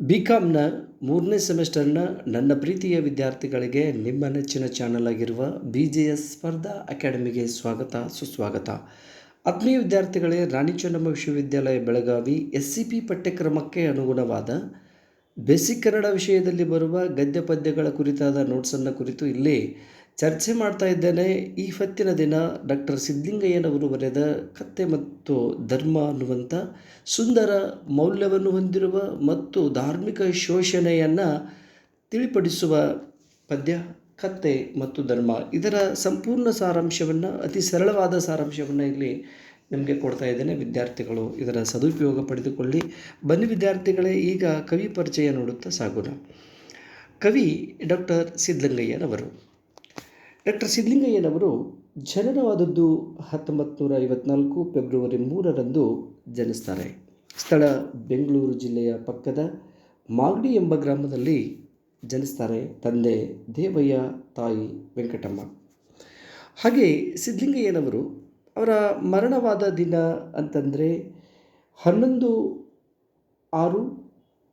B ಕಾಮ್ನ ಮೂರನೇ ಸೆಮಿಸ್ಟರ್ನ ನನ್ನ ಪ್ರೀತಿಯ ವಿದ್ಯಾರ್ಥಿಗಳಿಗೆ ನಿಮ್ಮ ನೆಚ್ಚಿನ ಚಾನಲ್ ಆಗಿರುವ ಬಿ ಜೆ ಎಸ್ ಸ್ಪರ್ಧಾ ಅಕಾಡೆಮಿಗೆ ಸ್ವಾಗತ, ಸುಸ್ವಾಗತ. ಆತ್ಮೀಯ ವಿದ್ಯಾರ್ಥಿಗಳೇ, ರಾಣಿ ಚೆನ್ನಮ್ಮ ವಿಶ್ವವಿದ್ಯಾಲಯ ಬೆಳಗಾವಿ ಎಸ್ ಸಿ ಪಿ ಪಠ್ಯಕ್ರಮಕ್ಕೆ ಅನುಗುಣವಾದ ಬೇಸಿಕ್ ಕನ್ನಡ ವಿಷಯದಲ್ಲಿ ಬರುವ ಗದ್ಯ ಪದ್ಯಗಳ ಕುರಿತಾದ ನೋಟ್ಸನ್ನು ಕುರಿತು ಇಲ್ಲಿ ಚರ್ಚೆ ಮಾಡ್ತಾ ಇದ್ದೇನೆ. ಈ ಹೊತ್ತಿನ ದಿನ ಡಾಕ್ಟರ್ ಸಿದ್ಧಲಿಂಗಯ್ಯನವರು ಬರೆದ ಕತ್ತೆ ಮತ್ತು ಧರ್ಮ ಅನ್ನುವಂಥ ಸುಂದರ ಮೌಲ್ಯವನ್ನು ಹೊಂದಿರುವ ಮತ್ತು ಧಾರ್ಮಿಕ ಶೋಷಣೆಯನ್ನು ತಿಳಿಪಡಿಸುವ ಪದ್ಯ ಕತ್ತೆ ಮತ್ತು ಧರ್ಮ. ಇದರ ಸಂಪೂರ್ಣ ಸಾರಾಂಶವನ್ನು, ಅತಿ ಸರಳವಾದ ಸಾರಾಂಶವನ್ನು ಇಲ್ಲಿ ನಿಮಗೆ ಕೊಡ್ತಾ ಇದ್ದೇನೆ. ವಿದ್ಯಾರ್ಥಿಗಳು ಇದರ ಸದುಪಯೋಗ ಪಡೆದುಕೊಳ್ಳಿ. ಬನ್ನಿ ವಿದ್ಯಾರ್ಥಿಗಳೇ, ಈಗ ಕವಿ ಪರಿಚಯ ನೋಡುತ್ತಾ ಸಾಗೋಣ. ಕವಿ ಡಾಕ್ಟರ್ ಸಿದ್ಧಲಿಂಗಯ್ಯನವರು. ಡಾಕ್ಟರ್ ಸಿದ್ಧಲಿಂಗಯ್ಯನವರು ಜನನವಾದದ್ದು ಹತ್ತೊಂಬತ್ತು ನೂರ ಐವತ್ನಾಲ್ಕು ಫೆಬ್ರವರಿ ಮೂರರಂದು ಜನಿಸ್ತಾರೆ. ಸ್ಥಳ ಬೆಂಗಳೂರು ಜಿಲ್ಲೆಯ ಪಕ್ಕದ ಮಾಗಡಿ ಎಂಬ ಗ್ರಾಮದಲ್ಲಿ ಜನಿಸ್ತಾರೆ ತಂದೆ ದೇವಯ್ಯ ತಾಯಿ ವೆಂಕಟಮ್ಮ. ಹಾಗೆ ಸಿದ್ಧಲಿಂಗಯ್ಯನವರು ಅವರ ಮರಣವಾದ ದಿನ ಅಂತಂದರೆ ಹನ್ನೊಂದು ಆರು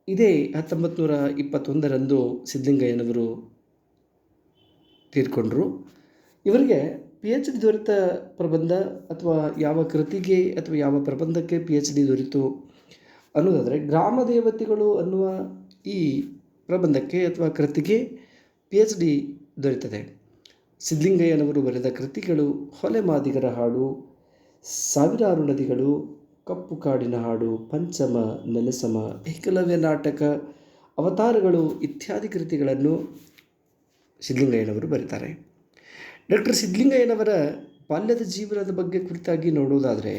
ಇದೇ ಹತ್ತೊಂಬತ್ತು ನೂರ ಇಪ್ಪತ್ತೊಂದರಂದು ಸಿದ್ಧಲಿಂಗಯ್ಯನವರು ತೀರ್ಕೊಂಡ್ರು. ಇವರಿಗೆ ಪಿ ಎಚ್ ಡಿ ದೊರೆತ ಪ್ರಬಂಧ ಅಥವಾ ಯಾವ ಕೃತಿಗೆ ಅಥವಾ ಯಾವ ಪ್ರಬಂಧಕ್ಕೆ ಪಿ ಎಚ್ ಡಿ ದೊರೆತು ಅನ್ನೋದಾದರೆ ಗ್ರಾಮ ದೇವತೆಗಳು ಅನ್ನುವ ಈ ಪ್ರಬಂಧಕ್ಕೆ ಅಥವಾ ಕೃತಿಗೆ ಪಿ ಎಚ್ ಡಿ ದೊರೆತದೆ. ಸಿದ್ಧಲಿಂಗಯ್ಯನವರು ಬರೆದ ಕೃತಿಗಳು ಹೊಲೆ ಮಾದಿಗರ ಹಾಡು, ಸಾವಿರಾರು ನದಿಗಳು, ಕಪ್ಪು ಕಾಡಿನ ಹಾಡು, ಪಂಚಮ, ನೆಲಸಮ, ಏಕಲವ್ಯ ನಾಟಕ, ಅವತಾರಗಳು ಇತ್ಯಾದಿ ಕೃತಿಗಳನ್ನು ಸಿದ್ಧಲಿಂಗಯ್ಯನವರು ಬರೀತಾರೆ. ಡಾಕ್ಟರ್ ಸಿದ್ಧಲಿಂಗಯ್ಯನವರ ಬಾಲ್ಯದ ಜೀವನದ ಬಗ್ಗೆ ಕುರಿತಾಗಿ ನೋಡುವುದಾದರೆ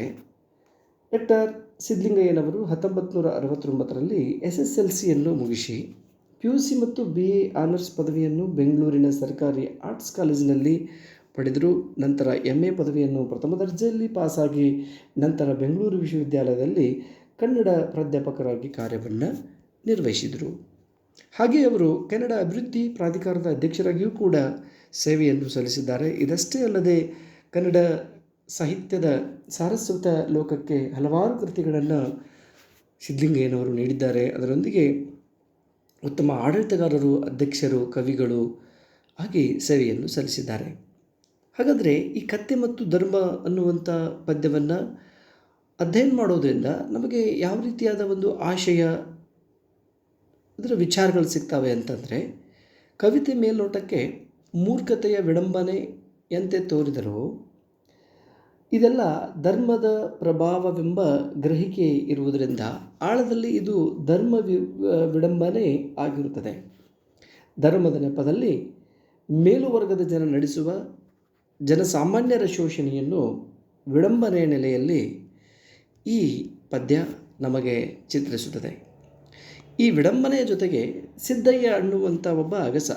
ಡಾಕ್ಟರ್ ಸಿದ್ಧಲಿಂಗಯ್ಯನವರು ಹತ್ತೊಂಬತ್ತು ನೂರ ಅರವತ್ತೊಂಬತ್ತರಲ್ಲಿ ಎಸ್ ಎಸ್ ಎಲ್ ಸಿಯನ್ನು ಮುಗಿಸಿ, ಪಿ ಯು ಸಿ ಮತ್ತು ಬಿ ಎ ಆನರ್ಸ್ ಪದವಿಯನ್ನು ಬೆಂಗಳೂರಿನ ಸರ್ಕಾರಿ ಆರ್ಟ್ಸ್ ಕಾಲೇಜಿನಲ್ಲಿ ಪಡೆದರು. ನಂತರ ಎಂ ಎ ಪದವಿಯನ್ನು ಪ್ರಥಮ ದರ್ಜೆಯಲ್ಲಿ ಪಾಸಾಗಿ, ನಂತರ ಬೆಂಗಳೂರು ವಿಶ್ವವಿದ್ಯಾಲಯದಲ್ಲಿ ಕನ್ನಡ ಪ್ರಾಧ್ಯಾಪಕರಾಗಿ ಕಾರ್ಯವನ್ನು ನಿರ್ವಹಿಸಿದರು. ಹಾಗೆ ಅವರು ಕನ್ನಡ ಅಭಿವೃದ್ಧಿ ಪ್ರಾಧಿಕಾರದ ಅಧ್ಯಕ್ಷರಾಗಿಯೂ ಕೂಡ ಸೇವೆಯನ್ನು ಸಲ್ಲಿಸಿದ್ದಾರೆ. ಇದಷ್ಟೇ ಅಲ್ಲದೆ ಕನ್ನಡ ಸಾಹಿತ್ಯದ ಸಾರಸ್ವತ ಲೋಕಕ್ಕೆ ಹಲವಾರು ಕೃತಿಗಳನ್ನು ಸಿದ್ಧಲಿಂಗಯ್ಯನವರು ನೀಡಿದ್ದಾರೆ. ಅದರೊಂದಿಗೆ ಉತ್ತಮ ಆಡಳಿತಗಾರರು, ಅಧ್ಯಕ್ಷರು, ಕವಿಗಳು ಹಾಗೆ ಸೇವೆಯನ್ನು ಸಲ್ಲಿಸಿದ್ದಾರೆ. ಹಾಗಾದರೆ ಈ ಕತ್ತೆ ಮತ್ತು ಧರ್ಮ ಅನ್ನುವಂಥ ಪದ್ಯವನ್ನು ಅಧ್ಯಯನ ಮಾಡೋದರಿಂದ ನಮಗೆ ಯಾವ ರೀತಿಯಾದ ಒಂದು ಆಶಯ ಅದರ ವಿಚಾರಗಳು ಸಿಗ್ತವೆ ಅಂತಂದರೆ, ಕವಿತೆ ಮೇಲ್ನೋಟಕ್ಕೆ ಮೂರ್ಖತೆಯ ವಿಡಂಬನೆಯಂತೆ ತೋರಿದರೂ, ಇದೆಲ್ಲ ಧರ್ಮದ ಪ್ರಭಾವವೆಂಬ ಗ್ರಹಿಕೆ ಇರುವುದರಿಂದ ಆಳದಲ್ಲಿ ಇದು ಧರ್ಮ ವಿ, ವಿಡಂಬನೆ ಆಗಿರುತ್ತದೆ. ಧರ್ಮದ ನೆಪದಲ್ಲಿ ಮೇಲುವರ್ಗದ ಜನ ನಡೆಸುವ ಜನಸಾಮಾನ್ಯರ ಶೋಷಣೆಯನ್ನು ವಿಡಂಬನೆಯ ನೆಲೆಯಲ್ಲಿ ಈ ಪದ್ಯ ನಮಗೆ ಚಿತ್ರಿಸುತ್ತದೆ. ಈ ವಿಡಂಬನೆಯ ಜೊತೆಗೆ ಸಿದ್ದಯ್ಯ ಅನ್ನುವಂಥ ಒಬ್ಬ ಅಗಸ,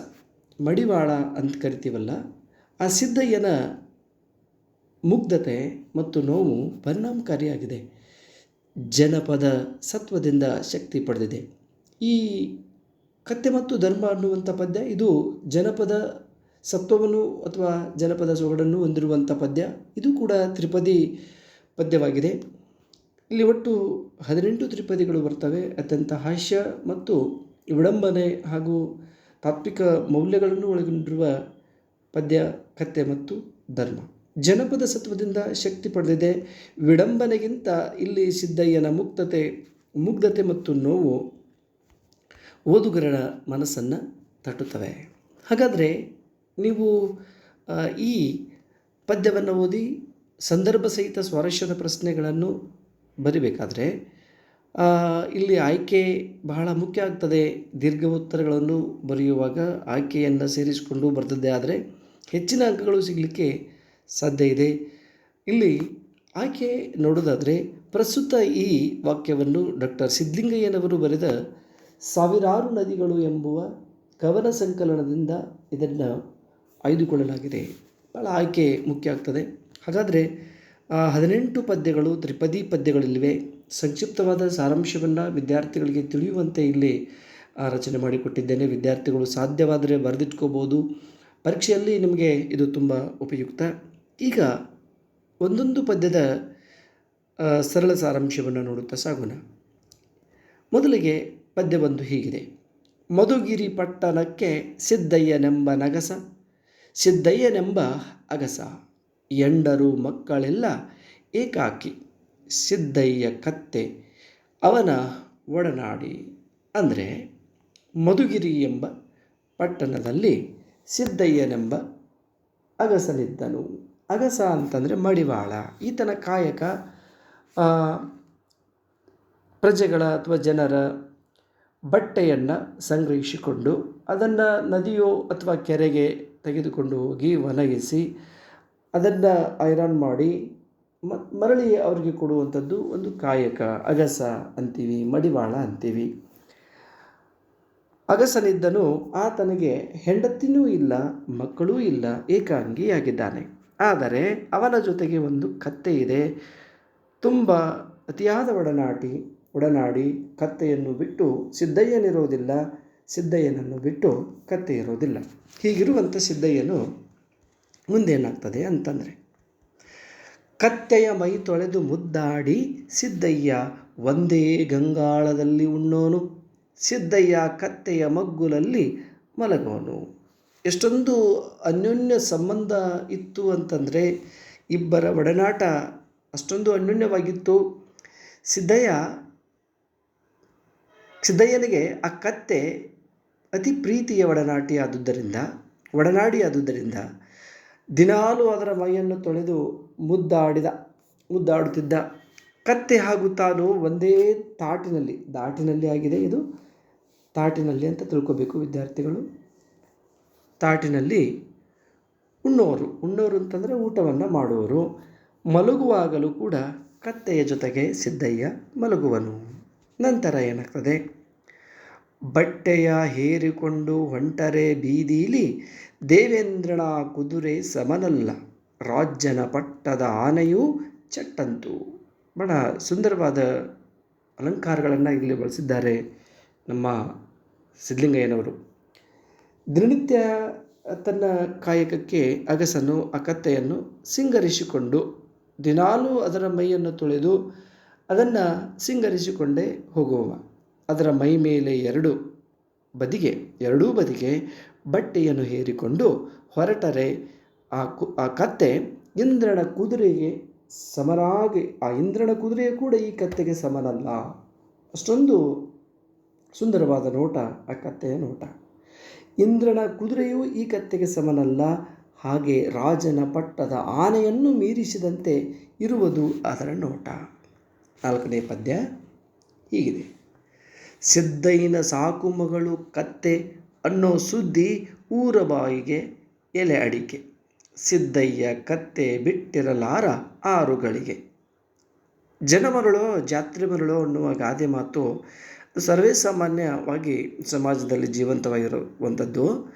ಮಡಿವಾಳ ಅಂತ ಕರಿತೀವಲ್ಲ, ಆ ಸಿದ್ದಯ್ಯನ ಮುಗ್ಧತೆ ಮತ್ತು ನೋವು ಪರಿಣಾಮಕಾರಿಯಾಗಿದೆ. ಜನಪದ ಸತ್ವದಿಂದ ಶಕ್ತಿ ಪಡೆದಿದೆ. ಈ ಕತ್ತೆ ಮತ್ತು ಧರ್ಮ ಅನ್ನುವಂಥ ಪದ್ಯ, ಇದು ಜನಪದ ಸತ್ವವನ್ನು ಅಥವಾ ಜನಪದ ಸೊಗಡನ್ನು ಹೊಂದಿರುವಂಥ ಪದ್ಯ, ಇದು ಕೂಡ ತ್ರಿಪದಿ ಪದ್ಯವಾಗಿದೆ. ಇಲ್ಲಿ ಒಟ್ಟು ಹದಿನೆಂಟು ತ್ರಿಪದಿಗಳು ಬರ್ತವೆ. ಅತ್ಯಂತ ಹಾಸ್ಯ ಮತ್ತು ವಿಡಂಬನೆ ಹಾಗೂ ತಾತ್ವಿಕ ಮೌಲ್ಯಗಳನ್ನು ಒಳಗೊಂಡಿರುವ ಪದ್ಯ, ಕಥೆ ಮತ್ತು ಧರ್ಮ. ಜನಪದ ಸತ್ವದಿಂದ ಶಕ್ತಿ ಪಡೆದಿದೆ. ವಿಡಂಬನೆಗಿಂತ ಇಲ್ಲಿ ಸಿದ್ದಯ್ಯನ ಮುಕ್ತತೆ, ಮುಗ್ಧತೆ ಮತ್ತು ನೋವು ಓದುಗರ ಮನಸ್ಸನ್ನು ತಟ್ಟುತ್ತವೆ. ಹಾಗಾದರೆ ನೀವು ಈ ಪದ್ಯವನ್ನು ಓದಿ ಸಂದರ್ಭ ಸಹಿತ ಸ್ವಾರಸ್ಯದ ಪ್ರಶ್ನೆಗಳನ್ನು ಬರಿಬೇಕಾದರೆ ಇಲ್ಲಿ ಆಯ್ಕೆ ಬಹಳ ಮುಖ್ಯ ಆಗ್ತದೆ. ದೀರ್ಘ ಉತ್ತರಗಳನ್ನು ಬರೆಯುವಾಗ ಆಯ್ಕೆಯನ್ನು ಸೇರಿಸಿಕೊಂಡು ಬರೆದದ್ದೇ ಆದರೆ ಹೆಚ್ಚಿನ ಅಂಕಗಳು ಸಿಗಲಿಕ್ಕೆ ಸಾಧ್ಯ ಇದೆ. ಇಲ್ಲಿ ಆಯ್ಕೆ ನೋಡೋದಾದರೆ ಪ್ರಸ್ತುತ ಈ ವಾಕ್ಯವನ್ನು ಡಾಕ್ಟರ್ ಸಿದ್ಧಲಿಂಗಯ್ಯನವರು ಬರೆದ ಸಾವಿರಾರು ನದಿಗಳು ಎಂಬುವ ಕವನ ಸಂಕಲನದಿಂದ ಇದನ್ನು ಆಯ್ದುಕೊಳ್ಳಲಾಗಿದೆ. ಭಾಳ ಆಯ್ಕೆ ಮುಖ್ಯ ಆಗ್ತದೆ. ಹಾಗಾದರೆ ಹದಿನೆಂಟು ಪದ್ಯಗಳು ತ್ರಿಪದಿ ಪದ್ಯಗಳಿವೆ ಸಂಕ್ಷಿಪ್ತವಾದ ಸಾರಾಂಶವನ್ನು ವಿದ್ಯಾರ್ಥಿಗಳಿಗೆ ತಿಳಿಯುವಂತೆ ಇಲ್ಲಿ ರಚನೆ ಮಾಡಿಕೊಟ್ಟಿದ್ದೇನೆ. ವಿದ್ಯಾರ್ಥಿಗಳು ಸಾಧ್ಯವಾದರೆ ಬರೆದಿಟ್ಕೋಬೋದು. ಪರೀಕ್ಷೆಯಲ್ಲಿ ನಿಮಗೆ ಇದು ತುಂಬ ಉಪಯುಕ್ತ. ಈಗ ಒಂದೊಂದು ಪದ್ಯದ ಸರಳ ಸಾರಾಂಶವನ್ನು ನೋಡುತ್ತಾ ಸಾಗೋಣ. ಮೊದಲಿಗೆ ಪದ್ಯ ಒಂದು ಹೀಗಿದೆ. ಮಧುಗಿರಿ ಪಟ್ಟಣಕ್ಕೆ ಸಿದ್ದಯ್ಯನೆಂಬ ನಗಸ, ಸಿದ್ದಯ್ಯನೆಂಬ ಅಗಸ. ಎಂಡರು ಮಕ್ಕಳೆಲ್ಲ ಏಕಾಕಿ ಸಿದ್ದಯ್ಯ ಕತ್ತೆ, ಅವನ ಒಡನಾಡಿ ಅಂದರೆ ಮಧುಗಿರಿ ಎಂಬ ಪಟ್ಟಣದಲ್ಲಿ ಸಿದ್ದಯ್ಯನೆಂಬ ಅಗಸನಿದ್ದನು. ಅಗಸ ಅಂತಂದರೆ ಮಡಿವಾಳ. ಈತನ ಕಾಯಕ ಪ್ರಜೆಗಳ ಅಥವಾ ಜನರ ಬಟ್ಟೆಯನ್ನು ಸಂಗ್ರಹಿಸಿಕೊಂಡು ಅದನ್ನು ನದಿಯೋ ಅಥವಾ ಕೆರೆಗೆ ತೆಗೆದುಕೊಂಡು ಹೋಗಿ ಒಣಗಿಸಿ ಅದನ್ನು ಐರನ್ ಮಾಡಿ ಮರಳಿ ಅವರಿಗೆ ಕೊಡುವಂಥದ್ದು ಒಂದು ಕಾಯಕ, ಅಗಸ ಅಂತೀವಿ, ಮಡಿವಾಳ ಅಂತೀವಿ. ಅಗಸನಿದ್ದನು ಆತನಿಗೆ ಹೆಂಡತಿನೂ ಇಲ್ಲ, ಮಕ್ಕಳೂ ಇಲ್ಲ, ಏಕಾಂಗಿಯಾಗಿದ್ದಾನೆ. ಆದರೆ ಅವನ ಜೊತೆಗೆ ಒಂದು ಕತ್ತೆ ಇದೆ. ತುಂಬ ಅತಿಯಾದ ಒಡನಾಟಿ, ಒಡನಾಡಿ ಕತ್ತೆಯನ್ನು ಬಿಟ್ಟು ಸಿದ್ದಯ್ಯನಿರೋದಿಲ್ಲ, ಸಿದ್ದಯ್ಯನನ್ನು ಬಿಟ್ಟು ಕತ್ತೆ ಇರೋದಿಲ್ಲ ಹೀಗಿರುವಂಥ ಸಿದ್ದಯ್ಯನು ಮುಂದೇನಾಗ್ತದೆ ಅಂತಂದರೆ, ಕತ್ತೆಯ ಮೈ ತೊಳೆದು ಮುದ್ದಾಡಿ, ಸಿದ್ದಯ್ಯ ಒಂದೇ ಗಂಗಾಳದಲ್ಲಿ ಉಣ್ಣೋನು, ಸಿದ್ದಯ್ಯ ಕತ್ತೆಯ ಮಗ್ಗುಲಲ್ಲಿ ಮಲಗೋನು. ಎಷ್ಟೊಂದು ಅನ್ಯೋನ್ಯ ಸಂಬಂಧ ಇತ್ತು ಅಂತಂದರೆ, ಇಬ್ಬರ ಒಡನಾಟ ಅಷ್ಟೊಂದು ಅನ್ಯೋನ್ಯವಾಗಿತ್ತು. ಸಿದ್ದಯ್ಯ, ಸಿದ್ದಯ್ಯನಿಗೆ ಆ ಕತ್ತೆ ಅತಿ ಪ್ರೀತಿಯ ಒಡನಾಟಿ ಆದುದರಿಂದ ಒಡನಾಡಿ ಆದುದರಿಂದ ದಿನಾಲೂ ಅದರ ಮೈಯನ್ನು ತೊಳೆದು ಮುದ್ದಾಡಿದ, ಮುದ್ದಾಡುತ್ತಿದ್ದ. ಕತ್ತೆ ಹಾಗೂ ತಾನು ಒಂದೇ ತಾಟಿನಲ್ಲಿ ದಾಟಿನಲ್ಲಿ ಆಗಿದೆ ಇದು. ತಾಟಿನಲ್ಲಿ ಅಂತ ತಿಳ್ಕೊಬೇಕು ವಿದ್ಯಾರ್ಥಿಗಳು. ತಾಟಿನಲ್ಲಿ ಉಣ್ಣೋರು ಉಣ್ಣೋರು ಅಂತಂದರೆ ಊಟವನ್ನು ಮಾಡುವವರು. ಮಲಗುವಾಗಲೂ ಕೂಡ ಕತ್ತೆಯ ಜೊತೆಗೆ ಸಿದ್ದಯ್ಯ ಮಲಗುವನು. ನಂತರ ಏನಾಗ್ತದೆ? ಬಟ್ಟೆಯ ಹೇರಿಕೊಂಡು ಹೊಂಟರೆ ಬೀದೀಲಿ ದೇವೇಂದ್ರನ ಕುದುರೆ ಸಮನಲ್ಲ. ರಾಜ್ಯನ ಪಟ್ಟದ ಆನೆಯೂ ಚಟ್ಟಂತು. ಬಹಳ ಸುಂದರವಾದ ಅಲಂಕಾರಗಳನ್ನು ಇಲ್ಲಿ ಬಳಸಿದ್ದಾರೆ ನಮ್ಮ ಸಿದ್ಧಲಿಂಗಯ್ಯನವರು. ದಿನನಿತ್ಯ ತನ್ನ ಕಾಯಕಕ್ಕೆ ಅಗಸನು, ಅಕತ್ತೆಯನ್ನು ಸಿಂಗರಿಸಿಕೊಂಡು ದಿನಾಲೂ ಅದರ ಮೈಯನ್ನು ತೊಳೆದು ಅದನ್ನು ಸಿಂಗರಿಸಿಕೊಂಡೇ ಹೋಗುವ ಅದರ ಮೈ ಮೇಲೆ ಎರಡು ಬದಿಗೆ, ಎರಡೂ ಬದಿಗೆ ಬಟ್ಟೆಯನ್ನು ಹೇರಿಕೊಂಡು ಹೊರಟರೆ. ಆ ಕು, ಆ ಕತ್ತೆ ಇಂದ್ರನ ಕುದುರೆಗೆ ಸಮರಾಗಿ, ಆ ಇಂದ್ರನ ಕುದುರೆಯು ಕೂಡ ಈ ಕತ್ತೆಗೆ ಸಮನಲ್ಲ. ಅಷ್ಟೊಂದು ಸುಂದರವಾದ ನೋಟ, ಆ ಕತ್ತೆಯ ನೋಟ. ಇಂದ್ರನ ಕುದುರೆಯು ಈ ಕತ್ತೆಗೆ ಸಮನಲ್ಲ. ಹಾಗೆ ರಾಜನ ಪಟ್ಟದ ಆನೆಯನ್ನು ಮೀರಿಸಿದಂತೆ ಇರುವುದು ಅದರ ನೋಟ. ನಾಲ್ಕನೇ ಪದ್ಯ ಹೀಗಿದೆ. ಸಿದ್ದಯ್ಯನ ಸಾಕು ಮಗಳು ಕತ್ತೆ ಅನ್ನೋ ಸುದ್ದಿ ಊರ ಬಾಯಿಗೆ ಎಲೆ ಅಡಿಕೆ. ಸಿದ್ದಯ್ಯ ಕತ್ತೆ ಬಿಟ್ಟಿರಲಾರ ಆರುಗಳಿಗೆ. ಜನ ಮರಳೋ ಜಾತ್ರೆ ಮರಳೋ ಅನ್ನುವ ಗಾದೆ ಮಾತು ಸರ್ವೇ ಸಾಮಾನ್ಯವಾಗಿ ಸಮಾಜದಲ್ಲಿ ಜೀವಂತವಾಗಿರುವಂಥದ್ದು.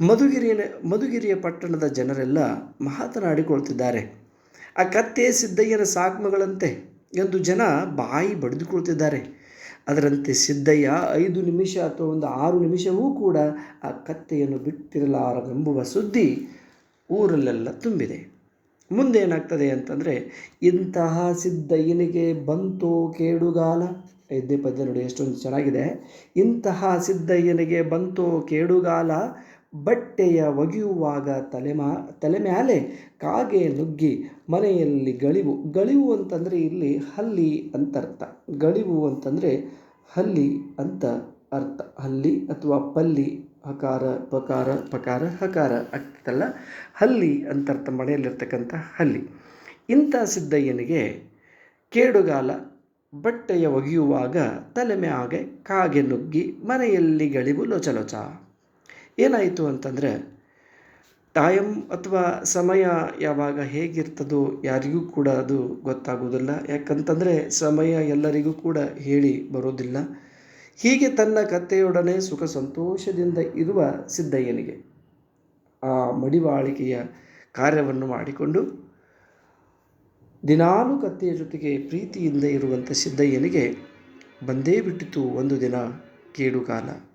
ಮಧುಗಿರಿಯ ಮಧುಗಿರಿಯ ಪಟ್ಟಣದ ಜನರೆಲ್ಲ ಮಾತನಾಡಿಕೊಳ್ತಿದ್ದಾರೆ. ಆ ಕತ್ತೆ ಸಿದ್ದಯ್ಯನ ಸಾಕ್ಮಗಳಂತೆ ಎಂದು ಜನ ಬಾಯಿ ಬಡಿದುಕೊಳ್ತಿದ್ದಾರೆ. ಅದರಂತೆ ಸಿದ್ದಯ್ಯ ಐದು ನಿಮಿಷ ಅಥವಾ ಒಂದು ಆರು ನಿಮಿಷವೂ ಕೂಡ ಆ ಕತ್ತೆಯನ್ನು ಬಿಟ್ಟಿರಲಾರವೆಂಬುವ ಸುದ್ದಿ ಊರಲ್ಲೆಲ್ಲ ತುಂಬಿದೆ. ಮುಂದೆ ಏನಾಗ್ತದೆ ಅಂತಂದರೆ, ಇಂತಹ ಸಿದ್ದಯ್ಯನಿಗೆ ಬಂತು ಕೇಡುಗಾಲ? ಐದನೇ ಪದ್ಯ ನೋಡಿ ಎಷ್ಟೊಂದು ಚೆನ್ನಾಗಿದೆ. ಇಂತಹ ಸಿದ್ದಯ್ಯನಿಗೆ ಬಂತು ಕೇಡುಗಾಲ? ಬಟ್ಟೆಯ ಒಗೆಯುವಾಗ ತಲೆಮಾ ತಲೆ ಮ್ಯಾಲೆ ಕಾಗೆ ನುಗ್ಗಿ ಮನೆಯಲ್ಲಿ ಗಳಿವು ಗಳಿವು ಅಂತಂದರೆ ಇಲ್ಲಿ ಹಲ್ಲಿ ಅಂತ ಅರ್ಥ. ಗಳಿವು ಅಂತಂದರೆ ಹಲ್ಲಿ ಅಂತ ಅರ್ಥ. ಹಲ್ಲಿ ಅಥವಾ ಪಲ್ಲಿ, ಹಕಾರ, ಪಕಾರ ಪಕಾರ, ಹಕಾರ ಆಗ್ತಲ್ಲ? ಹಲ್ಲಿ ಅಂತ ಅರ್ಥ ಮನೆಯಲ್ಲಿರ್ತಕ್ಕಂಥ ಹಲ್ಲಿ. ಇಂಥ ಸಿದ್ದಯ್ಯನಿಗೆ ಕೇಡುಗಾಲ, ಬಟ್ಟೆಯ ಒಗೆಯುವಾಗ ತಲೆ ಮ್ಯಾಗೆ ಕಾಗೆ ನುಗ್ಗಿ ಮನೆಯಲ್ಲಿ ಗಳಿವು ಲೊಚಲೊಚ. ಏನಾಯಿತು ಅಂತಂದರೆ, ಟೈಮ್ ಅಥವಾ ಸಮಯ ಯಾವಾಗ ಹೇಗಿರ್ತದೋ ಯಾರಿಗೂ ಕೂಡ ಅದು ಗೊತ್ತಾಗೋದಿಲ್ಲ. ಯಾಕಂತಂದರೆ, ಸಮಯ ಎಲ್ಲರಿಗೂ ಕೂಡ ಹೇಳಿ ಬರೋದಿಲ್ಲ. ಹೀಗೆ ತನ್ನ ಕತ್ತೆಯೊಡನೆ ಸುಖ ಸಂತೋಷದಿಂದ ಇರುವ ಸಿದ್ದಯ್ಯನಿಗೆ ಆ ಮಡಿವಾಳಿಕೆಯ ಕಾರ್ಯವನ್ನು ಮಾಡಿಕೊಂಡು, ದಿನಾಲು ಕತ್ತೆಯ ಜೊತೆಗೆ ಪ್ರೀತಿಯಿಂದ ಇರುವಂಥ ಸಿದ್ದಯ್ಯನಿಗೆ ಬಂದೇ ಬಿಟ್ಟಿತು ಒಂದು ದಿನ ಕೇಡುಗಾಲ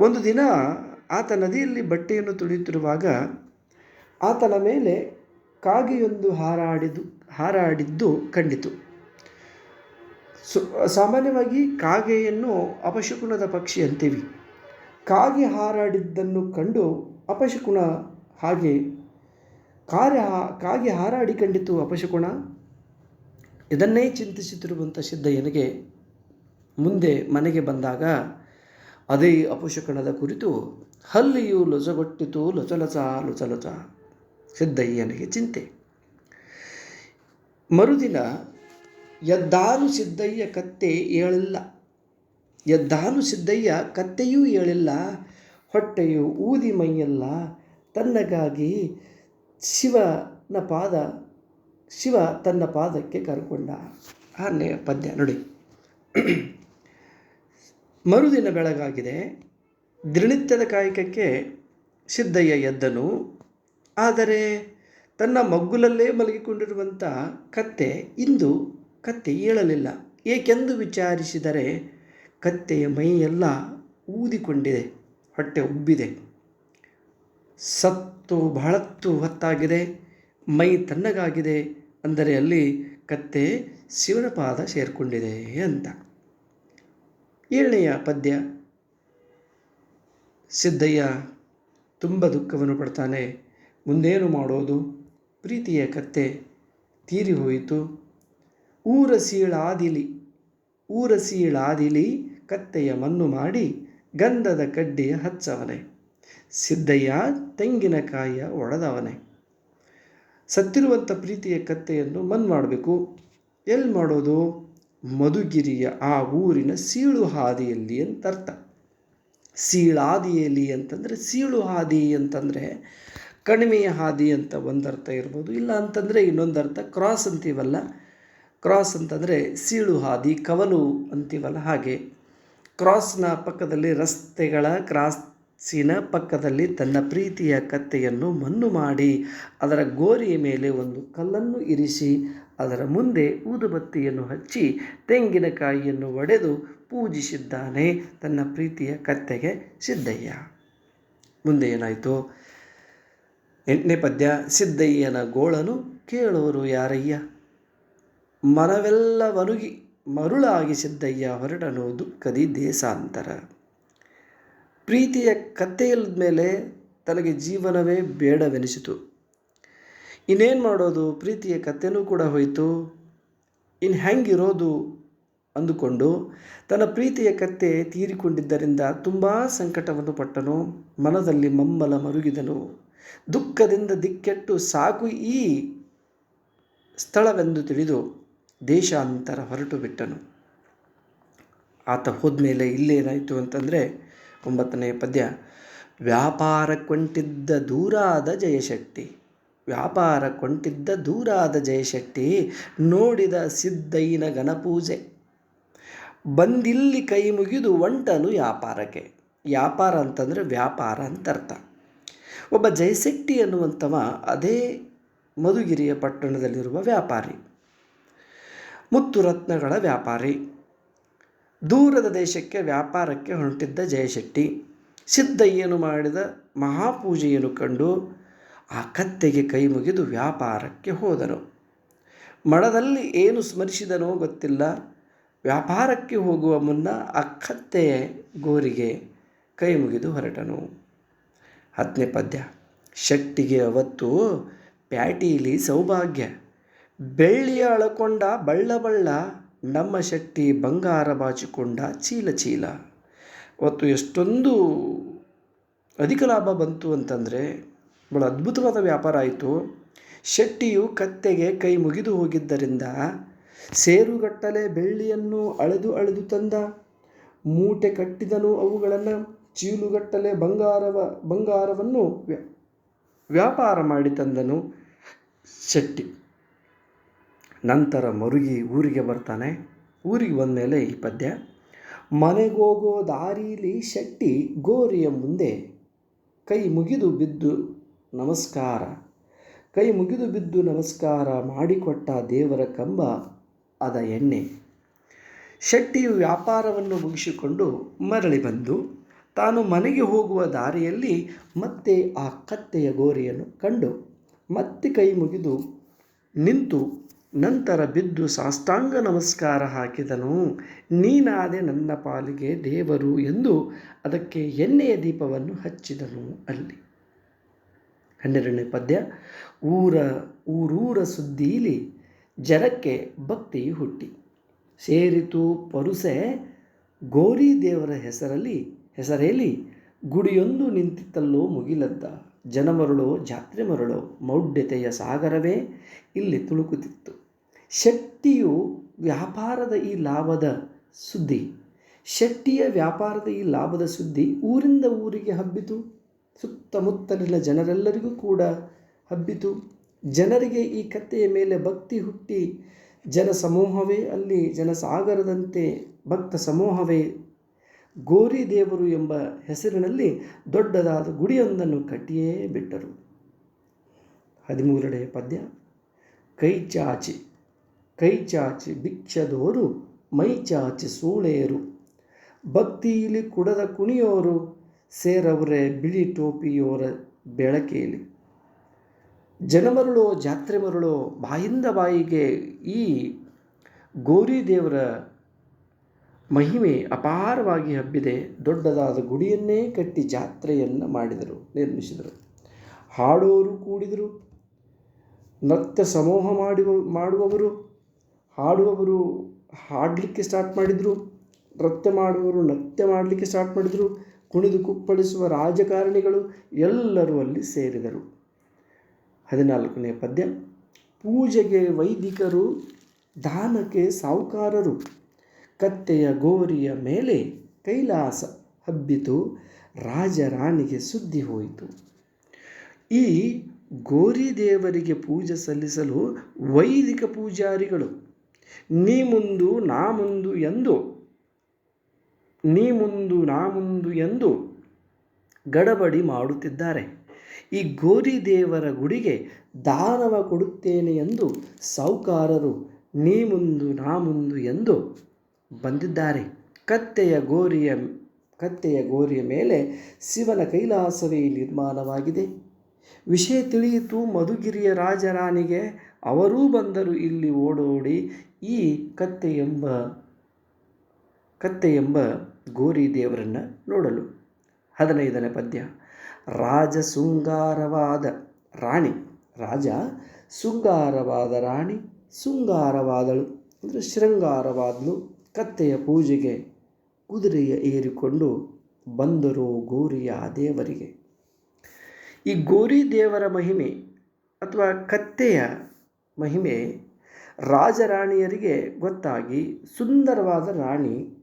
ಒಂದು ದಿನ ಆತ ನದಿಯಲ್ಲಿ ಬಟ್ಟೆಯನ್ನು ತುಳಿಯುತ್ತಿರುವಾಗ ಆತನ ಮೇಲೆ ಕಾಗೆಯೊಂದು ಹಾರಾಡಿದು, ಹಾರಾಡಿದ್ದು ಕಂಡಿತು. ಸು, ಸಾಮಾನ್ಯವಾಗಿ ಕಾಗೆಯನ್ನು ಅಪಶಕುನದ ಪಕ್ಷಿ ಅಂತೀವಿ ಕಾಗೆ ಹಾರಾಡಿದ್ದನ್ನು ಕಂಡು ಅಪಶಕುನ ಹಾಗೆ ಕಾರ್ಯ ಕಾಗೆ ಹಾರಾಡಿ ಕಂಡಿತು ಅಪಶಕುನ. ಇದನ್ನೇ ಚಿಂತಿಸುತ್ತಿರುವಂಥ ಸಿದ್ಧಯ್ಯನಿಗೆ ಮುಂದೆ ಮನೆಗೆ ಬಂದಾಗ ಅದೇ ಅಪಶಕಣದ ಕುರಿತು ಹಲ್ಲಿಯು ಲೊಚಗೊಟ್ಟಿತು ಲೊಚಲಚ ಲೊಚಲಚ ಸಿದ್ದಯ್ಯನಿಗೆ ಚಿಂತೆ. ಮರುದಿನ ಎದ್ದಾನು ಸಿದ್ದಯ್ಯ ಕತ್ತೆ ಏಳಿಲ್ಲ. ಎದ್ದಾನು ಸಿದ್ದಯ್ಯ ಕತ್ತೆಯೂ ಏಳಿಲ್ಲ. ಹೊಟ್ಟೆಯು ಊದಿ ಮೈಯಲ್ಲ. ತನ್ನಗಾಗಿ ಶಿವನ ಪಾದ, ಶಿವ ತನ್ನ ಪಾದಕ್ಕೆ ಕರ್ಕೊಂಡ. ಆರನೇ ಪದ್ಯ, ನೋಡಿ. ಮರುದಿನ ಬೆಳಗಾಗಿದೆ. ದಿನನಿತ್ಯದ ಕಾಯಕಕ್ಕೆ ಸಿದ್ದಯ್ಯ ಎದ್ದನು. ಆದರೆ ತನ್ನ ಮಗ್ಗುಲಲ್ಲೇ ಮಲಗಿಕೊಂಡಿರುವಂಥ ಕತ್ತೆ ಇಂದು ಕತ್ತೆ ಏಳಲಿಲ್ಲ. ಏಕೆಂದು ವಿಚಾರಿಸಿದರೆ ಕತ್ತೆಯ ಮೈಯೆಲ್ಲ ಊದಿಕೊಂಡಿದೆ, ಹೊಟ್ಟೆ ಉಬ್ಬಿದೆ. ಸತ್ತು ಬಹಳತ್ತು ಹೊತ್ತಾಗಿದೆ, ಮೈ ತಣ್ಣಗಾಗಿದೆ, ಅಂದರೆ ಅಲ್ಲಿ ಕತ್ತೆ ಶಿವನ ಪಾದ ಸೇರಿಕೊಂಡಿದೆ ಅಂತ. ಏಳನೆಯ ಪದ್ಯ. ಸಿದ್ದಯ್ಯ ತುಂಬ ದುಃಖವನ್ನು ಪಡ್ತಾನೆ. ಮುಂದೇನು ಮಾಡೋದು? ಪ್ರೀತಿಯ ಕತ್ತೆ ತೀರಿ ಹೋಯಿತು. ಊರ ಸೀಳಾದಿಲಿ ಊರ ಸೀಳಾದಿಲಿ ಕತ್ತೆಯ ಮಣ್ಣು ಮಾಡಿ ಗಂಧದ ಕಡ್ಡಿಯ ಹಚ್ಚವನೆ. ಸಿದ್ದಯ್ಯ ತೆಂಗಿನಕಾಯಿಯ ಒಡೆದವನೆ. ಸತ್ತಿರುವಂಥ ಪ್ರೀತಿಯ ಕತ್ತೆಯನ್ನು ಮಣ್ಣು ಮಾಡಬೇಕು ಎಲ್ಲಿ ಮಾಡೋದು? ಮಧುಗಿರಿಯ ಆ ಊರಿನ ಸೀಳು ಹಾದಿಯಲ್ಲಿ ಅಂತ ಅರ್ಥ ಸೀಳಾದಿಯಲ್ಲಿ ಅಂತಂದರೆ ಸೀಳು ಹಾದಿ ಅಂತಂದರೆ ಕಣಿವೆಯ ಹಾದಿ ಅಂತ ಒಂದು ಅರ್ಥ ಇರ್ಬೋದು. ಇಲ್ಲ ಅಂತಂದರೆ ಇನ್ನೊಂದು ಅರ್ಥ ಕ್ರಾಸ್ ಅಂತೀವಲ್ಲ. ಕ್ರಾಸ್ ಅಂತಂದರೆ ಸೀಳು ಹಾದಿ, ಕವಲು ಅಂತೀವಲ್ಲ ಹಾಗೆ. ಕ್ರಾಸ್ನ ಪಕ್ಕದಲ್ಲಿ ರಸ್ತೆಗಳ ಕ್ರಾಸಿನ ಪಕ್ಕದಲ್ಲಿ ತನ್ನ ಪ್ರೀತಿಯ ಕತ್ತೆಯನ್ನು ಮಣ್ಣು ಮಾಡಿ ಅದರ ಗೋರಿಯ ಮೇಲೆ ಒಂದು ಕಲ್ಲನ್ನು ಇರಿಸಿ ಅದರ ಮುಂದೆ ಊದುಬತ್ತಿಯನ್ನು ಹಚ್ಚಿ ತೆಂಗಿನಕಾಯಿಯನ್ನು ಒಡೆದು ಪೂಜಿಸಿದ್ದಾನೆ. ತನ್ನ ಪ್ರೀತಿಯ ಕತ್ತೆಗೆ ಸಿದ್ದಯ್ಯ. ಮುಂದೆ ಏನಾಯಿತು? ಎಂಟನೇ ಪದ್ಯ, ಸಿದ್ದಯ್ಯನ ಗೋಳನು ಕೇಳೋರು ಯಾರಯ್ಯ? ಮನವೆಲ್ಲ ವನುಗಿ ಮರುಳಾಗಿ ಸಿದ್ದಯ್ಯ ಹೊರಟನು ದುಃಖದಿ ದೇಶಾಂತರ. ಪ್ರೀತಿಯ ಕಥೆಯಿಲ್ಲದ ಮೇಲೆ ತನಗೆ ಜೀವನವೇ ಬೇಡವೆನಿಸಿತು. ಇನ್ನೇನು ಮಾಡೋದು? ಪ್ರೀತಿಯ ಕತ್ತೆನೂ ಕೂಡ ಹೋಯಿತು. ಇನ್ನು ಹೆಂಗಿರೋದು? ಅಂದುಕೊಂಡು ತನ್ನ ಪ್ರೀತಿಯ ಕತ್ತೆ ತೀರಿಕೊಂಡಿದ್ದರಿಂದ ತುಂಬ ಸಂಕಟವನ್ನು ಪಟ್ಟನು. ಮನದಲ್ಲಿ ಮಮ್ಮಲ ಮರುಗಿದನು. ದುಃಖದಿಂದ ದಿಕ್ಕೆಟ್ಟು ಸಾಕು ಈ ಸ್ಥಳವೆಂದು ತಿಳಿದು ದೇಶಾಂತರ ಹೊರಟು ಬಿಟ್ಟನು. ಆತ ಹೋದ್ಮೇಲೆ ಇಲ್ಲೇನಾಯಿತು ಅಂತಂದರೆ ಒಂಬತ್ತನೆಯ ಪದ್ಯ, ವ್ಯಾಪಾರಕ್ಕೊಂಟಿದ್ದ ದೂರಾದ ಜಯಶಕ್ತಿ. ವ್ಯಾಪಾರ ಕೊಂಟಿದ್ದ ದೂರಾದ ಜಯಶಕ್ತಿ ನೋಡಿದ ಸಿದ್ದಯ್ಯನ ಗಣಪೂಜೆ ಬಂದಿಲ್ಲಿ ಕೈ ಮುಗಿದು ಒಂಟನು ವ್ಯಾಪಾರಕ್ಕೆ. ವ್ಯಾಪಾರ ಅಂತಂದರೆ ವ್ಯಾಪಾರ ಅಂತ ಅರ್ಥ ಒಬ್ಬ ಜಯಶಕ್ತಿ ಅನ್ನುವಂಥವ ಅದೇ ಮಧುಗಿರಿಯ ಪಟ್ಟಣದಲ್ಲಿರುವ ವ್ಯಾಪಾರಿ. ಮುತ್ತು ರತ್ನಗಳ ವ್ಯಾಪಾರಿ. ದೂರದ ದೇಶಕ್ಕೆ ವ್ಯಾಪಾರಕ್ಕೆ ಹೊರಟಿದ್ದ ಜಯಶೆಟ್ಟಿ. ಸಿದ್ದಯ್ಯನು ಮಾಡಿದ ಮಹಾಪೂಜೆಯನ್ನು ಕಂಡು ಆ ಕತ್ತೆಗೆ ಕೈ ಮುಗಿದು ವ್ಯಾಪಾರಕ್ಕೆ ಹೋದನು. ಮಡದಲ್ಲಿ ಏನು ಸ್ಮರಿಸಿದನೋ ಗೊತ್ತಿಲ್ಲ. ವ್ಯಾಪಾರಕ್ಕೆ ಹೋಗುವ ಮುನ್ನ ಆ ಕತ್ತೆಯ ಗೋರಿಗೆ ಕೈ ಮುಗಿದು ಹೊರಟನು. ಹತ್ತನೇ ಪದ್ಯ. ಶಕ್ತಿಗೆ ಅವತ್ತು ಪ್ಯಾಟೀಲಿ ಸೌಭಾಗ್ಯ. ಬೆಳ್ಳಿಯ ಅಳಕೊಂಡ ಬಳ್ಳ ಬಳ್ಳ, ನಮ್ಮ ಶಕ್ತಿ ಬಂಗಾರ ಬಾಚಿಕೊಂಡ ಚೀಲ ಚೀಲ. ಅವತ್ತು ಎಷ್ಟೊಂದು ಅಧಿಕ ಲಾಭ ಬಂತು ಅಂತಂದರೆ ಭಾಳ ಅದ್ಭುತವಾದ ವ್ಯಾಪಾರ ಆಯಿತು. ಶೆಟ್ಟಿಯು ಕತ್ತೆಗೆ ಕೈ ಮುಗಿದು ಹೋಗಿದ್ದರಿಂದ ಸೇರುಗಟ್ಟಲೆ ಬೆಳ್ಳಿಯನ್ನು ಅಳೆದು ಅಳೆದು ತಂದ. ಮೂಟೆ ಕಟ್ಟಿದನು ಅವುಗಳನ್ನು. ಚೀಲುಗಟ್ಟಲೆ ಬಂಗಾರವ, ಬಂಗಾರವನ್ನು ವ್ಯ, ವ್ಯಾಪಾರ ಮಾಡಿ ತಂದನು ಶೆಟ್ಟಿ. ನಂತರ ಮರುಗಿ ಊರಿಗೆ ಬರ್ತಾನೆ. ಊರಿಗೆ ಬಂದ ಮೇಲೆ ಈ ಪದ್ಯ, ಮನೆಗೋಗೋ ದಾರೀಲಿ ಶೆಟ್ಟಿ ಗೋರಿಯ ಮುಂದೆ ಕೈ ಮುಗಿದು ಬಿದ್ದು ನಮಸ್ಕಾರ. ಕೈ ಮುಗಿದು ಬಿದ್ದು ನಮಸ್ಕಾರ ಮಾಡಿಕೊಟ್ಟ ದೇವರ ಕಂಬ ಅದ ಎಣ್ಣೆ. ಶೆಟ್ಟಿಯು ವ್ಯಾಪಾರವನ್ನು ಮುಗಿಸಿಕೊಂಡು ಮರಳಿ ಬಂದು ತಾನು ಮನೆಗೆ ಹೋಗುವ ದಾರಿಯಲ್ಲಿ ಮತ್ತೆ ಆ ಕತ್ತೆಯ ಗೋರಿಯನ್ನು ಕಂಡು ಮತ್ತೆ ಕೈ ಮುಗಿದು ನಿಂತು ನಂತರ ಬಿದ್ದು ಸಾಷ್ಟಾಂಗ ನಮಸ್ಕಾರ ಹಾಕಿದನು. ನೀನಾದೆ ನನ್ನ ಪಾಲಿಗೆ ದೇವರು ಎಂದು ಅದಕ್ಕೆ ಎಣ್ಣೆಯ ದೀಪವನ್ನು ಹಚ್ಚಿದನು ಅಲ್ಲಿ. ಹನ್ನೆರಡನೇ ಪದ್ಯ, ಊರ, ಊರೂರ ಸುದ್ದೀಲಿ ಜರಕ್ಕೆ ಭಕ್ತಿ ಹುಟ್ಟಿ. ಸೇರಿತು ಪರುಸೆ ಗೋರಿ ದೇವರ ಹೆಸರಲ್ಲಿ, ಹೆಸರೇಲಿ ಗುಡಿಯೊಂದು ನಿಂತಿತ್ತಲ್ಲೋ ಮುಗಿಲದ್ದ. ಜನ ಮರಳೋ ಜಾತ್ರೆ ಮರುಳೋ, ಮೌಢ್ಯತೆಯ ಸಾಗರವೇ ಇಲ್ಲಿ ತುಳುಕುತ್ತಿತ್ತು. ಶೆಟ್ಟಿಯು ವ್ಯಾಪಾರದ ಈ ಲಾಭದ ಸುದ್ದಿ, ಶೆಟ್ಟಿಯ ವ್ಯಾಪಾರದ ಈ ಲಾಭದ ಸುದ್ದಿ ಊರಿಂದ ಊರಿಗೆ ಹಬ್ಬಿತು. ಸುತ್ತಮುತ್ತಲಿನ ಜನರೆಲ್ಲರಿಗೂ ಕೂಡ ಹಬ್ಬಿತು. ಜನರಿಗೆ ಈ ಕಥೆಯ ಮೇಲೆ ಭಕ್ತಿ ಹುಟ್ಟಿ. ಜನ ಸಮೂಹವೇ ಅಲ್ಲಿ ಜನಸಾಗರದಂತೆ ಭಕ್ತ ಸಮೂಹವೇ. ಗೋರಿ ದೇವರು ಎಂಬ ಹೆಸರಿನಲ್ಲಿ ದೊಡ್ಡದಾದ ಗುಡಿಯೊಂದನ್ನು ಕಟ್ಟಿಯೇ ಬಿಟ್ಟರು. ಹದಿಮೂರನೇ ಪದ್ಯ. ಕೈ ಚಾಚಿ ಕೈ ಚಾಚಿ ಭಿಕ್ಷದೋರು ಮೈಚಾಚಿ ಸೂಳೆಯರು ಭಕ್ತಿಯಲ್ಲಿ ಕುಡದ ಕುಣಿಯೋರು ಸೇರವರೇ ಬಿಳಿ ಟೋಪಿಯವರ ಬೆಳಕೇಲಿ. ಜನಮರುಳೋ, ಜಾತ್ರೆ ಮರುಳೋ, ಬಾಯಿಂದ ಬಾಯಿಗೆ ಈ ಗೋರಿ ದೇವರ ಮಹಿಮೆ ಅಪಾರವಾಗಿ ಹಬ್ಬಿದೆ. ದೊಡ್ಡದಾದ ಗುಡಿಯನ್ನೇ ಕಟ್ಟಿ ಜಾತ್ರೆಯನ್ನು ಮಾಡಿದರು, ನಿರ್ಮಿಸಿದರು. ಹಾಡೋರು ಕೂಡಿದರು, ನೃತ್ಯ ಸಮೂಹ ಮಾಡುವ, ಮಾಡುವವರು, ಹಾಡುವವರು ಹಾಡಲಿಕ್ಕೆ ಸ್ಟಾರ್ಟ್ ಮಾಡಿದರು, ನೃತ್ಯ ಮಾಡುವವರು ನೃತ್ಯ ಮಾಡಲಿಕ್ಕೆ ಸ್ಟಾರ್ಟ್ ಮಾಡಿದರು. ಕುಣಿದು ಕುಪ್ಪಳಿಸುವ ರಾಜಕಾರಣಿಗಳು ಎಲ್ಲರೂ ಅಲ್ಲಿ ಸೇರಿದರು. ಹದಿನಾಲ್ಕನೇ ಪದ್ಯ. ಪೂಜೆಗೆ ವೈದಿಕರು, ದಾನಕ್ಕೆ ಸಾಹುಕಾರರು. ಕತ್ತೆಯ ಗೋರಿಯ ಮೇಲೆ ಕೈಲಾಸ ಹಬ್ಬಿತು, ರಾಜರಾಣಿಗೆ ಸುದ್ದಿ ಹೋಯಿತು. ಈ ಗೋರಿ ದೇವರಿಗೆ ಪೂಜೆ ಸಲ್ಲಿಸಲು ವೈದಿಕ ಪೂಜಾರಿಗಳು, ನೀ ಮುಂದು ನಾ ಮುಂದು ಎಂದು ನೀ ಮುಂದು ನಾ ಮುಂದು ಎಂದು ಗಡಬಡಿ ಮಾಡುತ್ತಿದ್ದಾರೆ. ಈ ಗೋರಿ ದೇವರ ಗುಡಿಗೆ ದಾನವ ಕೊಡುತ್ತೇನೆ ಎಂದು ಸಾಹುಕಾರರು ನೀ ಮುಂದು ನಾ ಮುಂದು ಎಂದು ಬಂದಿದ್ದಾರೆ. ಕತ್ತೆಯ ಗೋರಿಯ ಕತ್ತೆಯ ಗೋರಿಯ ಮೇಲೆ ಶಿವನ ಕೈಲಾಸವೇ ನಿರ್ಮಾಣವಾಗಿದೆ. ವಿಷಯ ತಿಳಿಯಿತು ಮಧುಗಿರಿಯ ರಾಜರಾಣಿಗೆ. ಅವರೂ ಬಂದರು ಇಲ್ಲಿ ಓಡೋಡಿ ಈ ಕತ್ತೆ ಎಂಬ ಕತ್ತೆ ಎಂಬ ಗೋರಿ ದೇವರನ್ನು ನೋಡಲು. ಹದಿನೈದನೇ ಪದ್ಯ. ರಾಜ ಶೃಂಗಾರವಾದ ರಾಣಿ. ರಾಜ ಶೃಂಗಾರವಾದ ರಾಣಿ, ಶೃಂಗಾರವಾದಳು. ಅಂದರೆ ಶೃಂಗಾರವಾದಳು ಕತ್ತೆಯ ಪೂಜೆಗೆ ಕುದುರೆಯ ಏರಿಕೊಂಡು ಬಂದರು ಗೋರಿಯ ದೇವರಿಗೆ. ಈ ಗೋರಿ ದೇವರ ಮಹಿಮೆ ಅಥವಾ ಕತ್ತೆಯ ಮಹಿಮೆ ರಾಜರಾಣಿಯರಿಗೆ ಗೊತ್ತಾಗಿ ಸುಂದರವಾದ ರಾಣಿ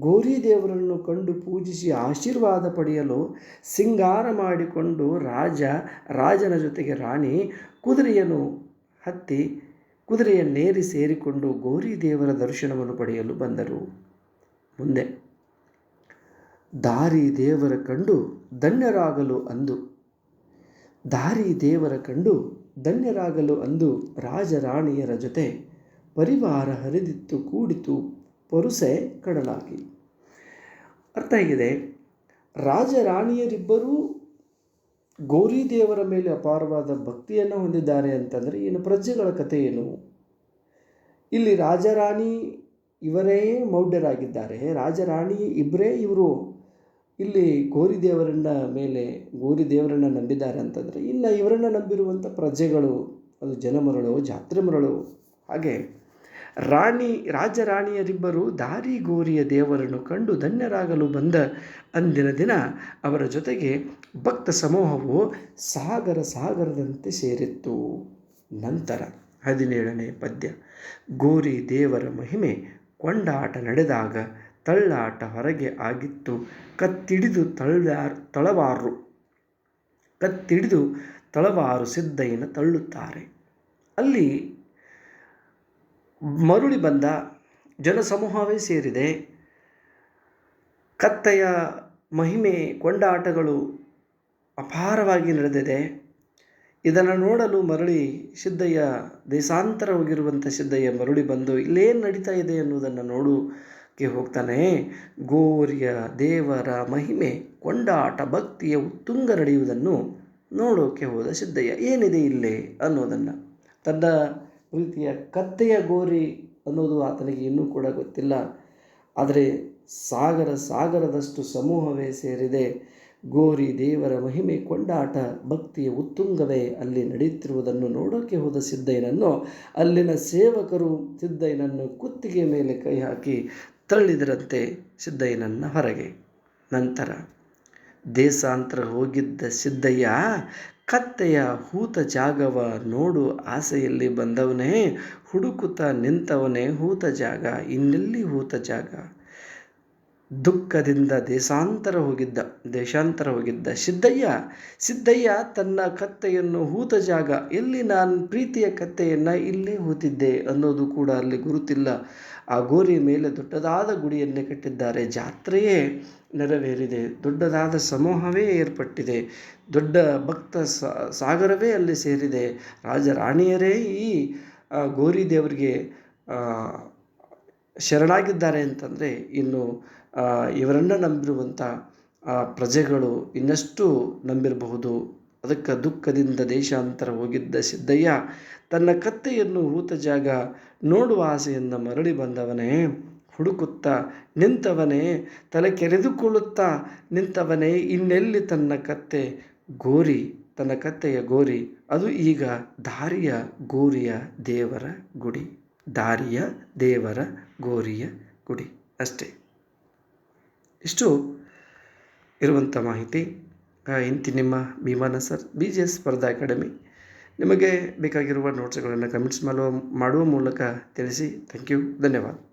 ಗೋರಿ ದೇವರನ್ನು ಕಂಡು ಪೂಜಿಸಿ ಆಶೀರ್ವಾದ ಪಡೆಯಲು ಸಿಂಗಾರ ಮಾಡಿಕೊಂಡು ರಾಜ, ರಾಜನ ಜೊತೆಗೆ ರಾಣಿ ಕುದುರೆಯನ್ನು ಹತ್ತಿ ಕುದುರೆಯನ್ನೇರಿ ಸೇರಿಕೊಂಡು ಗೌರಿ ದೇವರ ದರ್ಶನವನ್ನು ಪಡೆಯಲು ಬಂದರು. ಮುಂದೆ, ದಾರಿ ದೇವರ ಕಂಡು ಧನ್ಯರಾಗಲು ಅಂದು, ದಾರಿ ದೇವರ ಕಂಡು ಧನ್ಯರಾಗಲು ಅಂದು ರಾಜರಾಣಿಯರ ಜೊತೆ ಪರಿವಾರ ಹರಿದಿತ್ತು, ಕೂಡಿತು, ಪರುಸೆ ಕಡಲಾಗಿ. ಅರ್ಥ ಆಗಿದೆ? ರಾಜ ರಾಣಿಯರಿಬ್ಬರೂ ಗೌರಿ ದೇವರ ಮೇಲೆ ಅಪಾರವಾದ ಭಕ್ತಿಯನ್ನು ಹೊಂದಿದ್ದಾರೆ ಅಂತಂದರೆ ಏನು ಪ್ರಜೆಗಳ ಕಥೆ ಏನು? ಇಲ್ಲಿ ರಾಜರಾಣಿ ಇವರೇ ಮೌಢ್ಯರಾಗಿದ್ದಾರೆ. ರಾಜರಾಣಿ ಇಬ್ಬರೇ ಇವರು ಇಲ್ಲಿ ಗೋರಿ ದೇವರನ್ನ ಮೇಲೆ ಗೋರಿ ದೇವರನ್ನು ನಂಬಿದ್ದಾರೆ ಅಂತಂದರೆ ಇನ್ನು ಇವರನ್ನು ನಂಬಿರುವಂಥ ಪ್ರಜೆಗಳು ಅದು ಜನಮರಳು, ಜಾತ್ರೆ ಮರಳು ಹಾಗೆ ರಾಣಿ, ರಾಜರಾಣಿಯರಿಬ್ಬರು ದಾರಿ ಗೋರಿಯ ದೇವರನ್ನು ಕಂಡು ಧನ್ಯರಾಗಲು ಬಂದ ಅಂದಿನ ದಿನ ಅವರ ಜೊತೆಗೆ ಭಕ್ತ ಸಮೂಹವು ಸಾಗರ ಸಾಗರದಂತೆ ಸೇರಿತ್ತು. ನಂತರ ಹದಿನೇಳನೇ ಪದ್ಯ, ಗೋರಿ ದೇವರ ಮಹಿಮೆ ಕೊಂಡಾಟ ನಡೆದಾಗ ತಳ್ಳಾಟ ಹೊರಗೆ ಆಗಿತ್ತು, ಕತ್ತಿಡಿದು ತಳ್ಳಾರ್ ತಳವಾರು, ಕತ್ತಿಡಿದು ತಳವಾರು ಸಿದ್ದಯ್ಯನ ತಳ್ಳುತ್ತಾರೆ. ಅಲ್ಲಿ ಮರುಳಿ ಬಂದ ಜನಸಮೂಹವೇ ಸೇರಿದೆ. ಕತ್ತೆಯ ಮಹಿಮೆ ಕೊಂಡಾಟಗಳು ಅಪಾರವಾಗಿ ನಡೆದಿದೆ. ಇದನ್ನು ನೋಡಲು ಮರಳಿ ಸಿದ್ದಯ್ಯ ದೇಶಾಂತರ ಹೋಗಿರುವಂಥ ಸಿದ್ದಯ್ಯ ಮರಳಿ ಬಂದು ಇಲ್ಲೇನು ನಡೀತಾ ಇದೆ ಅನ್ನೋದನ್ನು ನೋಡೋಕ್ಕೆ ಹೋಗ್ತಾನೆ. ಗೋರಿಯ ದೇವರ ಮಹಿಮೆ ಕೊಂಡಾಟ ಭಕ್ತಿಯ ಉತ್ತುಂಗ ನಡೆಯುವುದನ್ನು ನೋಡೋಕ್ಕೆ ಹೋದ ಸಿದ್ದಯ್ಯ ಏನಿದೆ ಇಲ್ಲೇ ಅನ್ನೋದನ್ನು ತನ್ನ ಪ್ರೀತಿಯ ಕತ್ತೆಯ ಗೋರಿ ಅನ್ನೋದು ಆತನಿಗೆ ಇನ್ನೂ ಕೂಡ ಗೊತ್ತಿಲ್ಲ. ಆದರೆ ಸಾಗರ ಸಾಗರದಷ್ಟು ಸಮೂಹವೇ ಸೇರಿದೆ. ಗೋರಿ ದೇವರ ಮಹಿಮೆ ಕೊಂಡಾಟ ಭಕ್ತಿಯ ಉತ್ತುಂಗವೇ ಅಲ್ಲಿ ನಡೆಯುತ್ತಿರುವುದನ್ನು ನೋಡೋಕ್ಕೆ ಹೋದ ಸಿದ್ದಯ್ಯನನ್ನು ಅಲ್ಲಿನ ಸೇವಕರು ಸಿದ್ದಯ್ಯನನ್ನು ಕುತ್ತಿಗೆ ಮೇಲೆ ಕೈ ಹಾಕಿ ತಳ್ಳಿದರಂತೆ ಸಿದ್ದಯ್ಯನನ್ನು ಹೊರಗೆ. ನಂತರ ದೇಶಾಂತರ ಹೋಗಿದ್ದ ಸಿದ್ದಯ್ಯ ಕತ್ತೆಯ ಹೂತ ಜಾಗವ ನೋಡು ಆಸೆಯಲ್ಲಿ ಬಂದವನೇ ಹುಡುಕುತ್ತಾ ನಿಂತವನೇ ಹೂತ ಜಾಗ ಇನ್ನೆಲ್ಲಿ ಹೂತ ಜಾಗ? ದುಃಖದಿಂದ ದೇಶಾಂತರ ಹೋಗಿದ್ದ ದೇಶಾಂತರ ಹೋಗಿದ್ದ ಸಿದ್ದಯ್ಯ. ಸಿದ್ದಯ್ಯ ತನ್ನ ಕತ್ತೆಯನ್ನು ಹೂತ ಜಾಗ ಎಲ್ಲಿ ನಾನು ಪ್ರೀತಿಯ ಕತ್ತೆಯನ್ನು ಇಲ್ಲಿ ಹೂತಿದ್ದೆ ಅನ್ನೋದು ಕೂಡ ಅಲ್ಲಿ ಗುರುತಿಲ್ಲ. ಆ ಗೋರಿ ಮೇಲೆ ದೊಡ್ಡದಾದ ಗುಡಿಯನ್ನೇ ಕಟ್ಟಿದ್ದಾರೆ. ಜಾತ್ರೆಯೇ ನೆರವೇರಿದೆ. ದೊಡ್ಡದಾದ ಸಮೂಹವೇ ಏರ್ಪಟ್ಟಿದೆ. ದೊಡ್ಡ ಭಕ್ತ ಸಾಗರವೇ ಅಲ್ಲಿ ಸೇರಿದೆ. ರಾಜರಾಣಿಯರೇ ಈ ಗೋರಿ ದೇವರಿಗೆ ಶರಣಾಗಿದ್ದಾರೆ ಅಂತಂದರೆ ಇನ್ನು ಇವರನ್ನು ನಂಬಿರುವಂಥ ಪ್ರಜೆಗಳು ಇನ್ನಷ್ಟು ನಂಬಿರಬಹುದು. ಅದಕ್ಕೆ ದುಃಖದಿಂದ ದೇಶಾಂತರ ಹೋಗಿದ್ದ ಸಿದ್ದಯ್ಯ ತನ್ನ ಕತ್ತೆಯನ್ನು ಹೂತ ಜಾಗ ನೋಡುವ ಆಸೆಯಿಂದ ಮರಳಿ ಬಂದವನೇ. ಹುಡುಕುತ್ತಾ ನಿಂತವನೇ, ತಲೆ ಕೆರೆದುಕೊಳ್ಳುತ್ತಾ ನಿಂತವನೇ, ಇನ್ನೆಲ್ಲಿ ತನ್ನ ಕತ್ತೆ ಗೋರಿ, ತನ್ನ ಕತ್ತೆಯ ಗೋರಿ? ಅದು ಈಗ ದಾರಿಯ ಗೋರಿಯ ದೇವರ ಗುಡಿ. ದಾರಿಯ ದೇವರ ಗೋರಿಯ ಗುಡಿ. ಅಷ್ಟೇ. ಇಷ್ಟು ಇರುವಂಥ ಮಾಹಿತಿ. ಇಂತಿ ನಿಮ್ಮ Bhimana sir, B G S ಸ್ಪರ್ಧಾ ಅಕಾಡೆಮಿ. ನಿಮಗೆ ಬೇಕಾಗಿರುವ ನೋಟ್ಸ್ಗಳನ್ನು ಕಮೆಂಟ್ಸ್ ಮಾಡುವ ಮಾಡುವ ಮೂಲಕ ತಿಳಿಸಿ. ಥ್ಯಾಂಕ್ ಯು ಧನ್ಯವಾದ.